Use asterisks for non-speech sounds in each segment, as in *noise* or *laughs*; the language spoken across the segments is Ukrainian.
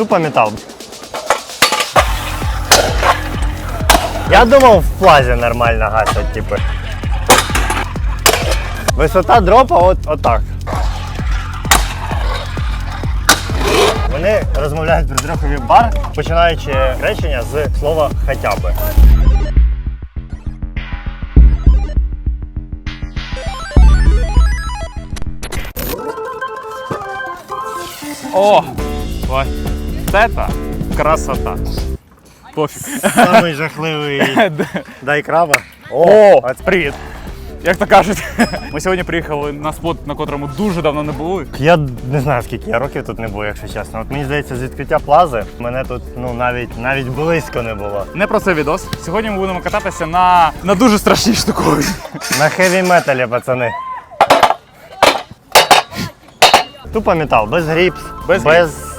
Тупо метал. Я думав, в плазі нормально гасять, типу. Висота дропа от, отак. Вони розмовляють про трьоховий бар, починаючи речення з слова хоча би. О! Ой. Це красота. Пофіг. Самий жахливий *laughs* дай краба. О, привіт. Як то кажуть, *laughs* ми сьогодні приїхали на спот, на котрому дуже давно не були. Я не знаю, скільки я років тут не був, якщо чесно. От мені здається, з відкриття плази мене тут ну навіть навіть близько не було. Не про це відос. Сьогодні ми будемо кататися на, на дуже страшній штукові. На хеві металі, пацани. *laughs* Тупо метал, без гріпс, Без без,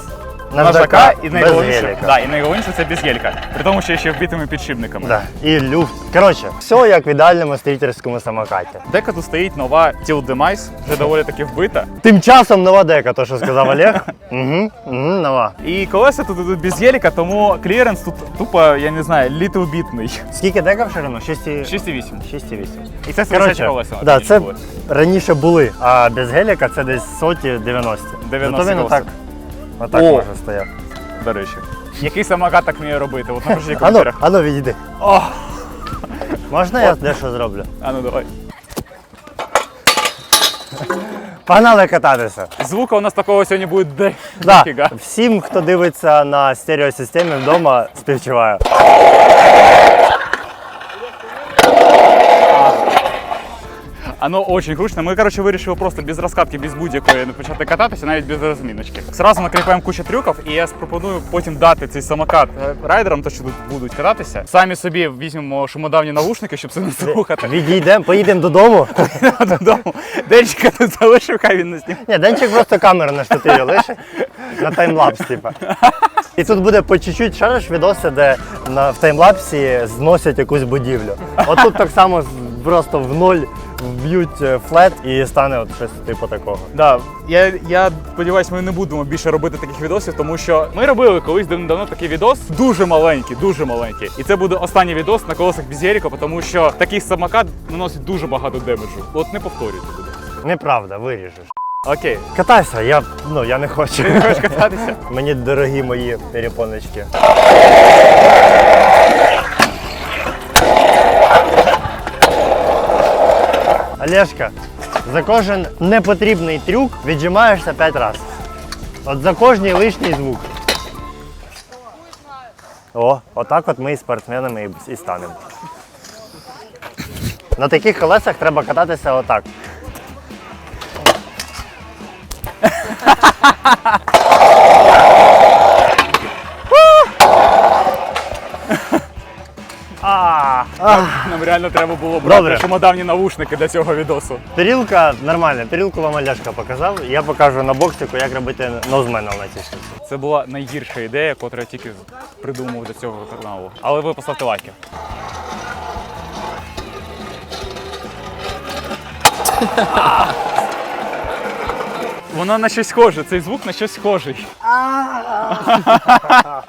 Нажака і без найголовніше, да, і найголовніше це без гелька. При тому, що ще вбитими підшипниками. Да. І люфт. Коротше, все як в ідеальному стрітерському самокаті. Дека тут стоїть нова Tilt Demise, вже доволі таки вбита. Тим часом нова дека, то що сказав Олег. *laughs* Угу, угу, нова. І колеса тут ідуть без геліка, тому кліренс тут тупо, я не знаю, літлбітний. Скільки дека в ширину? 6,8. 6,8. 6,8. І це свисячі колеса. да, це раніше були, а без геліка це десь соті 90. 90 Зато він колеса. Отак, О! може стояти. До речі. Який самокат так вміє робити? От напишіть в Ану, коментарях. ану, відійди. О! Можна я дещо зроблю? А ну давай. Погнали кататися. Звука у нас такого сьогодні буде де. Да. дофіга. Всім, хто дивиться на стереосистемі вдома, співчуваю. Оно очень кручно. Ми, коротше, вирішили просто без розкатки, без будь-якої почати кататися, навіть без розміночки. Зразу накріпаємо кучу трюків, і я пропоную потім дати цей самокат е, райдерам, то що тут будуть кататися. Самі собі візьмемо шумодавні навушники, щоб це не слухати. Відійдемо, поїдемо додому. *laughs* Додому. Денчика тут залишив, хай він не знімає. Ні, Денчик просто камеру на штативі лишить на таймлапс, типа. І тут буде по чуть-чуть шариш відоси, де на, в таймлапсі зносять якусь будівлю. От тут так само просто в ноль вб'ють е, флет і стане от щось типу такого. Да, я, я сподіваюся, ми не будемо більше робити таких відосів, тому що ми робили колись давно такий відос, дуже маленький, дуже маленький. І це буде останній відос на колесах геліка, тому що такий самокат наносить дуже багато демеджу. От не повторюйте, будь ласка. Неправда, виріжеш. Окей. Катайся, я ну я не хочу. Ти не хочеш кататися? Мені дорогі мої перепоночки. Олешка, за кожен непотрібний трюк віджимаєшся 5 разів. От за кожний лишній звук. О, отак от ми і спортсменами і, станемо. На таких колесах треба кататися отак. *laughs* А, нам реально треба було брати Добре. шумодавні навушники для цього відосу. Тарілка нормальна, тарілку вам Олешка показав. Я покажу на боксику, як робити нозмена на цій штуці. Це була найгірша ідея, яку я тільки придумав до цього каналу. Але ви поставте лайки. *laughs* Воно на щось схоже, цей звук на щось схожий. *laughs*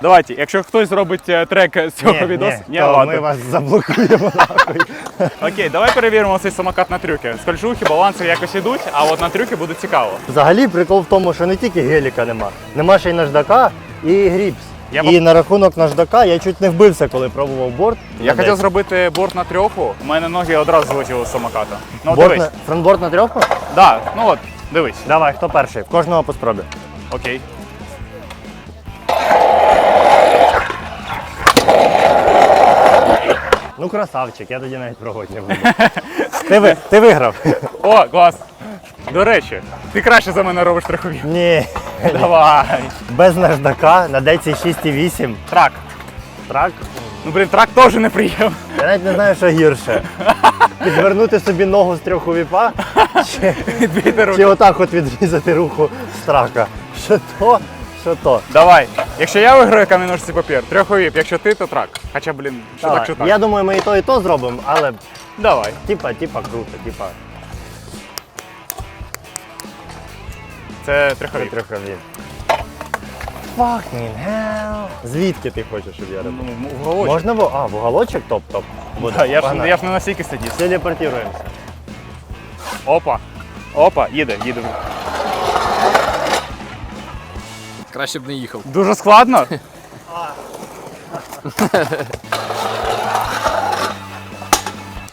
Давайте, якщо хтось зробить е, трек з цього відосу. ні, то ми вас заблокуємо нахуй. *laughs* Окей, давай перевіримо цей самокат на трюки. Скольжухи, баланси якось ідуть, а от на трюки буде цікаво. Взагалі прикол в тому, що не тільки геліка нема, нема ще й наждака і гріпс. Я і на рахунок наждака я чуть не вбився, коли пробував борт. Я хотів зробити борт на трьоху, у мене ноги одразу злетіли з самоката. Ну борт дивись. на... фронтборд на трьоху? Да, ну от, дивись. Давай, хто перший? В кожного по спробі. Окей. Ну красавчик, я тоді навіть пробувати буду. *laughs* ти, ви, ти виграв. О, клас. До речі, ти краще за мене робиш трехові. Ні. Давай. Без наждака на деці 6,8. Трак. Трак. Ну блін, трак теж неприємно. Я навіть не знаю, що гірше. Підвернути собі ногу з трьоху віпа чи, чи отак от відрізати руку з трака. Що то, що то. Давай. Якщо я виграю камінь папір, трьоховіп. Якщо ти, то трак. Хоча, блін, що Давай. так, що так. Я думаю, ми і то, і то зробимо, але Давай. типа, типа круто, типа Це трьоховіп. трьохові. Fucking hell? Звідки ти хочеш, щоб я робив? Ну, в уголочок. Можна було? А, в уголочок топ-топ? Буде. Да, я, ж, Погнали. я ж не на стійки сидів. Телепортируємося. Опа. Опа, їде, їде. Краще б не їхав. Дуже складно. *laughs*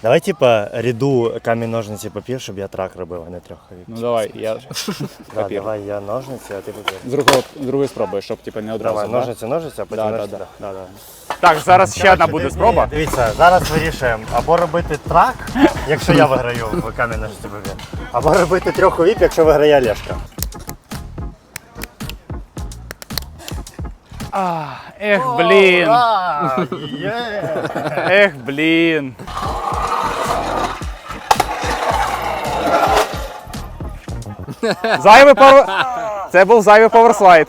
Давай, типа, ряду камінь, ножниці, папір, щоб я трак робив, а не трьоховік. Ну давай, я *laughs* Да, папір. давай я ножниці, а ти папір. з другого, з другої спроби, щоб типу, не одразу. Давай, да? ножниці, ножниці, а потім Да, да, ножниці. да, да, да. Так, зараз ще одна буде спроба. Дивіться, зараз вирішуємо або робити трак, якщо я виграю в камінь ножниці папір, або робити трьоховік, якщо виграє Олешка. А, ех, блін. Ех, блін. Зайвий повер... Це був зайвий поверслайд.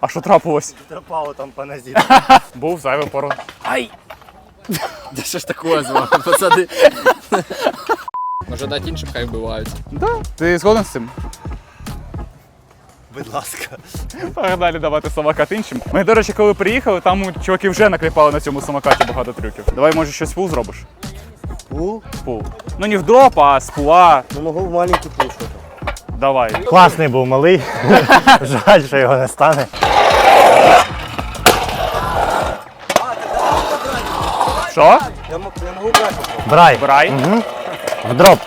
А що трапилось? Тропало там по нозі. Був зайвий повер... Ай! Да що ж такое з вами, пацани? Може дати іншим, хай вбиваються. Да. Ти згоден з цим? Будь ласка. Погнали давати самокат іншим. Ми, до речі, коли приїхали, там чуваки вже накліпали на цьому самокаті багато трюків. Давай, може, щось фул зробиш? У, Фул. Ну не в дроп, а з пула. ну можу в маленький пушку. Давай. Класний був малий. *laughs* Жаль, що його не стане. Що? Брай. Брай. В дроп.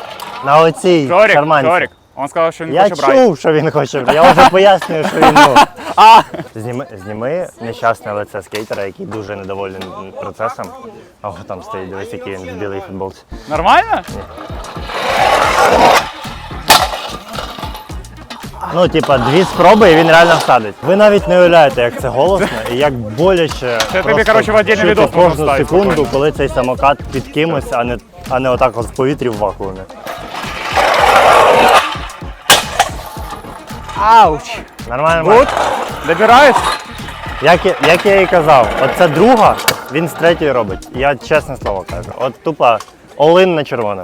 На оцій Жорик, карманці. Жорик. Он сказав, що він Я хоче брай. чув, що він хоче. Я вже пояснюю, що він ну. *laughs* А! Зніми, зніми нещасне лице скейтера, який дуже недовольний процесом. Ого, там стоїть, дивись, який він в білій футболці. Нормально? Ну, типа, дві спроби і він реально всадить. Ви навіть не уявляєте, як це голосно і як боляче. Це тобі, коротше, в отдельний відос можна кожну секунду, спокійно. коли цей самокат під кимось, а не, а не отак от в повітрі в вакуумі. Ауч. Нормально. Гуд? Добирається? Як, я- як я і казав, оце друга, він з третьої робить. Я чесне слово кажу. От тупо all-in на червоне.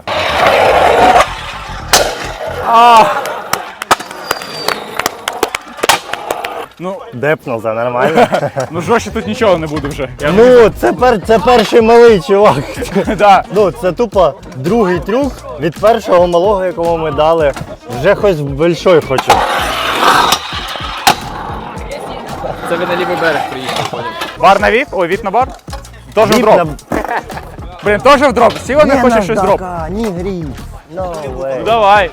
Ну, Депнув за нормально. *laughs* ну жорстче тут нічого не буде вже. Я... ну, це, пер, це перший малий чувак. *laughs* да. Ну, це тупо другий трюк від першого малого, якому ми дали. Вже хоч большой хочу. Це ви на лівий берег приїхали, поняв. Бар на віп? Ой, віп на бар? Тоже в Віп дроп. на- Блін, тоже в дроп. Сіла не хоче щось дроп. Ні, грі. No Ну way. давай.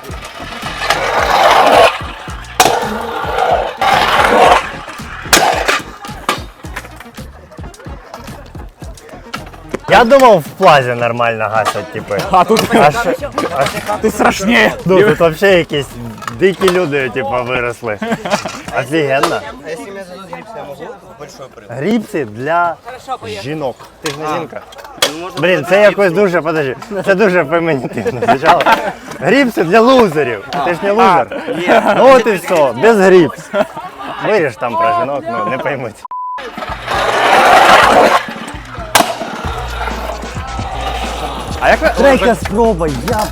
Я думав, в плазі нормально гасять, типи. А тут, А що- а що- тут ну, тут взагалі якісь дикі люди, типу, виросли. Офігенно. Гріпси для жінок. Ти ж не жінка. Блін, це якось дуже, подожди, це дуже фемінітивно звучало. Гріпси для лузерів. Ти ж не лузер. Ну от і все, без гріпс. Виріж там про жінок, ну не поймуть. А як ви... Третя спроба, я.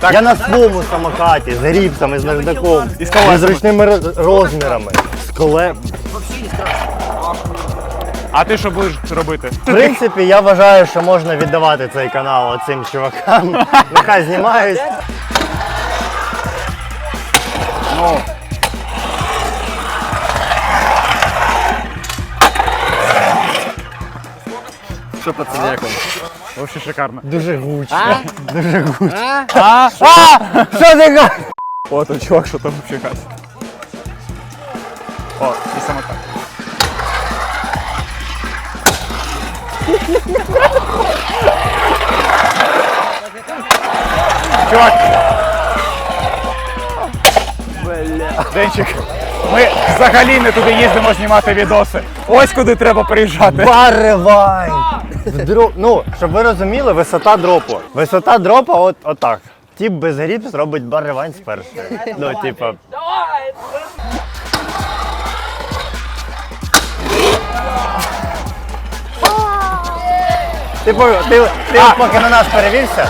Так. Я на своєму самокаті з гріпсами, з наждаком, І з колесами. з ручними роз- розмірами. З коле. А ти що будеш робити? В принципі, я вважаю, що можна віддавати цей канал оцим чувакам. *laughs* Нехай знімають. Ну, Що пацани, як вам? вообще шикарно. Дуже гучно. Дуже гучно. А? Що ти кажеш? О, той чувак, що там вообще каже. О, і самокат. Чувак. Денчик, ми взагалі не туди їздимо знімати відоси. Ось куди треба приїжджати. Баревань! Дро... Ну, щоб ви розуміли, висота дропу. Висота дропа от, отак. Тіп без гріпс робить баревань з першої. Ну, типа. Типу, ти, ти поки на нас перевівся.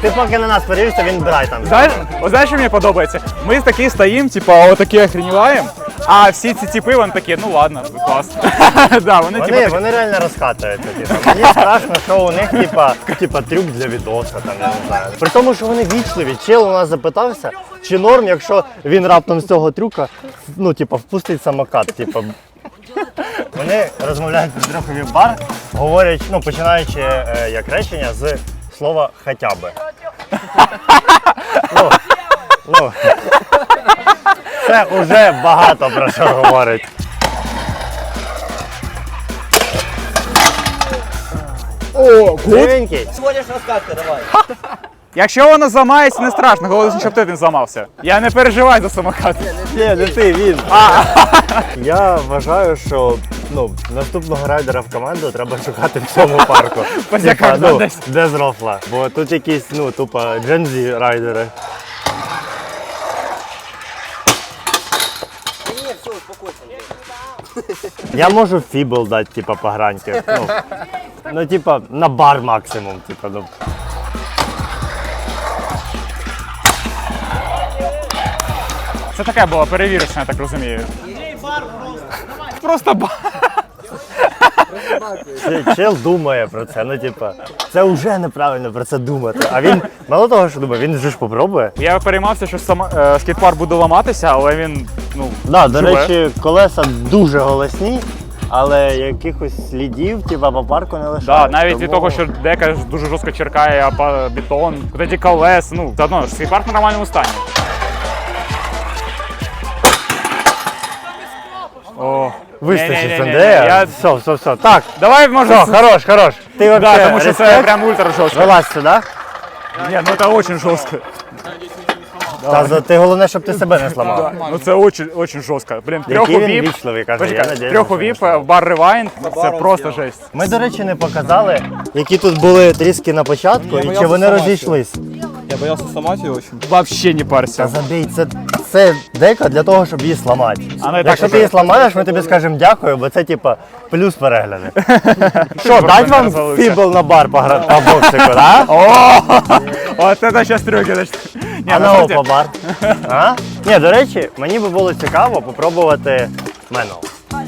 Ти поки на нас перевівся, він брай там. Знаєш, от знаєш, що мені подобається? Ми такі стоїмо, типа, отакі охреніваємо, А всі ці типи, вони такі, ну ладно, клас. *laughs* Да, вони типу Вони, такі, вони реально розкатуються. Типу. Мені страшно, що у них типа, типа трюк для відоса, там, я не знаю. При тому, що вони вічливі. Чел у нас запитався, чи норм, якщо він раптом з цього трюка ну, типа, впустить самокат. Типа. Вони розмовляють про трьохові бар, говорять, ну, починаючи е, як речення з слова хоча би. *laughs* Ну, ну, це вже багато про що говорить. о, Дивенький. Якщо воно зламається, не страшно, головне, щоб ти не зламався. Я не переживаю за самокат. Ні, не ти, він. Я вважаю, що ну, наступного райдера в команду треба шукати в цьому парку. Позяках, Типа, ну, десь. де з рофла. Бо тут якісь, ну, тупо джензі райдери. Я можу фібл дати, типа, по граньки. Ну, ну, типа, на бар максимум. Типа, ну. Це таке було перевірочне, я так розумію. Просто бар. Че- Чел думає про це. Ну, типа, це вже неправильно про це думати. А він, мало того, що думає, він же ж попробує. Я переймався, що сама, е, скейт-парк буде ламатися, але він, ну, Да, до живе. речі, колеса дуже голосні, але якихось слідів, типа, по парку не лишають. Да, навіть від тому- того, що дека ж дуже жорстко черкає а бетон, ці колес, ну, заодно ж скейт-парк в нормальному стані. О, Вистачить ні-ні-ні-ні, Сандея. Я... Все, все, все. Так, Давай, може, все, хорош, хорош. Ти да, вообще тому що це респект. прям ультра жорстко. Вилазь сюди. Ні, ну це дуже жорстко. Та за- ти головне, щоб ти себе не зламав. Ну це дуже, дуже жорстко. Блін, трьох Який він увіп. вічливий, каже, я Почекай, надіюсь. трьох увіп, в бар Ревайн, це просто жесть. Ми, до речі, не показали, які тут були тріски на початку і чи вони розійшлись. Я боялся сломать ее очень. Вообще не Та парся. забій, це, це дека для того, щоб її зламати. А ну і так Якщо уже. ти її зламаєш, ми тобі скажемо дякую, бо це типа плюс перегляди. *laughs* Що, дать вам фібл на бар погра- по боксику, да? О, от це зараз трюки. значить. Ні, А на насправді, опа бар. А? Ні, до речі, мені би було цікаво попробувати мену.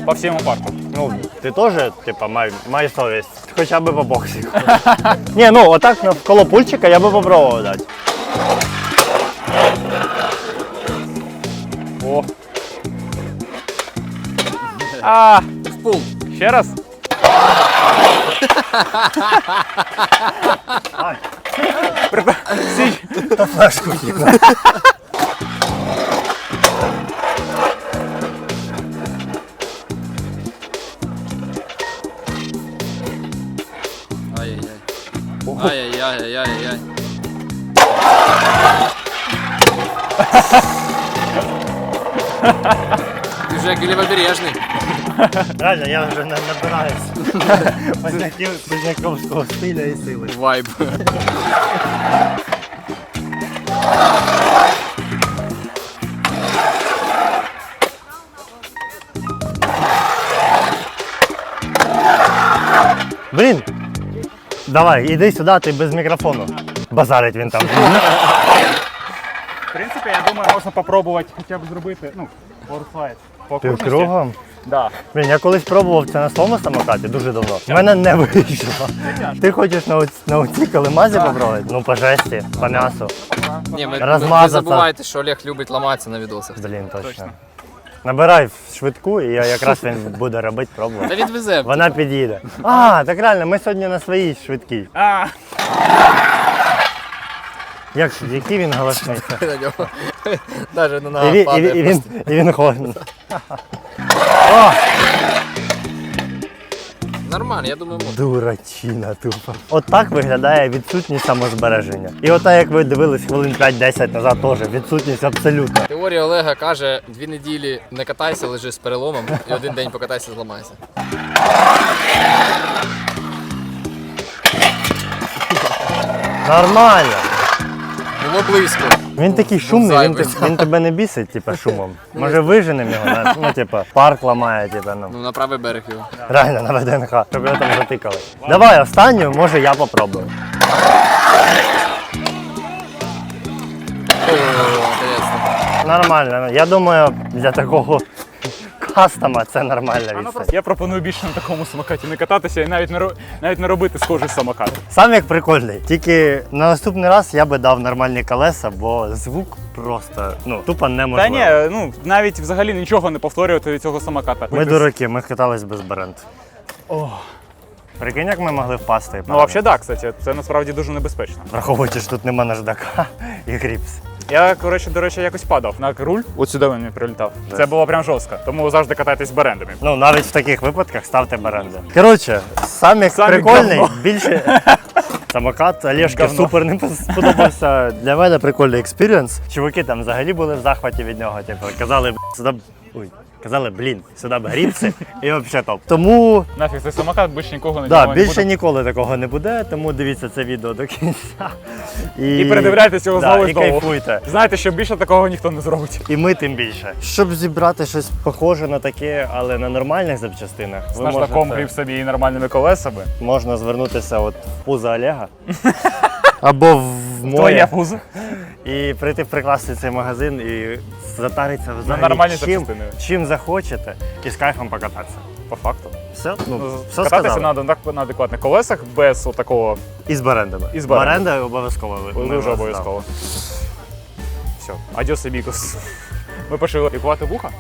по всьому парку. Ну, ти теж, типа, май, май совість. Хоча б по боксику. *laughs* Ні, ну отак навколо пульчика я би попробував дати. О. А, Пул. ще раз. *laughs* Ай. Припа- Сі- Та флешку Ти вже як лівобережний. Реально, я вже не набираюсь. Позняків- Позняковського стиля і сили. Вайб. Блін, давай, іди сюди, ти без мікрофону. Базарить він там. В принципі, я думаю, можна попробувати хоча б зробити, ну, форсайт. По окружності. кругом. Да. Блін, я колись пробував це на своєму самокаті дуже давно. У мене не вийшло. Ти хочеш на, оць- на оцій калимазі попробувати? Ну, по жесті, по м'ясу. Ні, ви, ви, Розмазаться. ви забуваєте, що Олег любить ламатися на відосах. Блін, точно. Набирай в швидку, і я якраз він буде робити, пробувати. Та відвезе. Вона під'їде. А, так реально, ми сьогодні на своїй швидкій. А, Як, який він голосний. на нього. Навіть І на і, падає він- і він, просто. і він. О, Нормально, я думаю, можна. дурачина тупо. От так виглядає відсутність самозбереження. І ота, як ви дивились хвилин 5-10 назад, теж відсутність абсолютно. Теорія Олега каже, дві неділі не катайся, лежи з переломом, і один день покатайся, зламайся. Нормально. Було близько. Він такий шумний, він, зайвий. те- він тебе не бісить, типа, шумом. *laughs* Може виженемо його, знаєш, ну, типа, парк ламає, типа, ну. Ну, на правий берег його. Реально на ВДНХ, щоб його там затикали. Давай останню, може я попробую. О, інтересно. Нормально. Я думаю, для такого Астама це нормальна відстань. Я пропоную більше на такому самокаті не кататися і навіть не ро- навіть не робити схожий самокат. Сам як прикольний. Тільки на наступний раз я би дав нормальні колеса, бо звук просто ну тупо Та ні, ну навіть взагалі нічого не повторювати від цього самоката. Ми дураки, ми катались без бренд. Прикинь, як ми могли впасти. Ну, взагалі, так, кстати, це насправді дуже небезпечно. Враховуючи, що тут нема наждака *laughs* і гріпс. Я, коротше, до речі, якось падав на руль, от сюди мені прилітав. Це було прям жорстко. Тому завжди катайтесь берендами. Ну, навіть в таких випадках ставте беренди. Коротше, сам як Сам прикольний, говно. більше. *laughs* Самокат Говно. супер не сподобався. Для мене прикольний експірієнс. Чуваки там взагалі були в захваті від нього. Типу, казали, «Б**, сюди ой, казали, блін, сюди б грібці, і взагалі топ. Тому Нафіг цей самокат більше нікого не да, більше буде. ніколи такого не буде, тому дивіться це відео до кінця. І, І передивляйтесь його да, знову і і знову. кайфуйте. Знаєте, що більше такого ніхто не зробить. І ми тим більше. Щоб зібрати щось похоже на таке, але на нормальних запчастинах, З ви наждаком можете- гріб собі і нормальними колесами. можна звернутися от в пузо Олега або в моє Твоє пузо. І прийти в прекрасний цей магазин і затаритися взагалі нормальні чим, запчастини. чим захочете і з кайфом покататися. По факту. Все, ну, Ну, все Кататися сказали. на, на, на адекватних колесах без такого І з барендами. І з барендами. Баренда обов'язково. ви- ми дуже вас обов'язково. Все, адіос, амігос. Ми пішли лікувати вуха.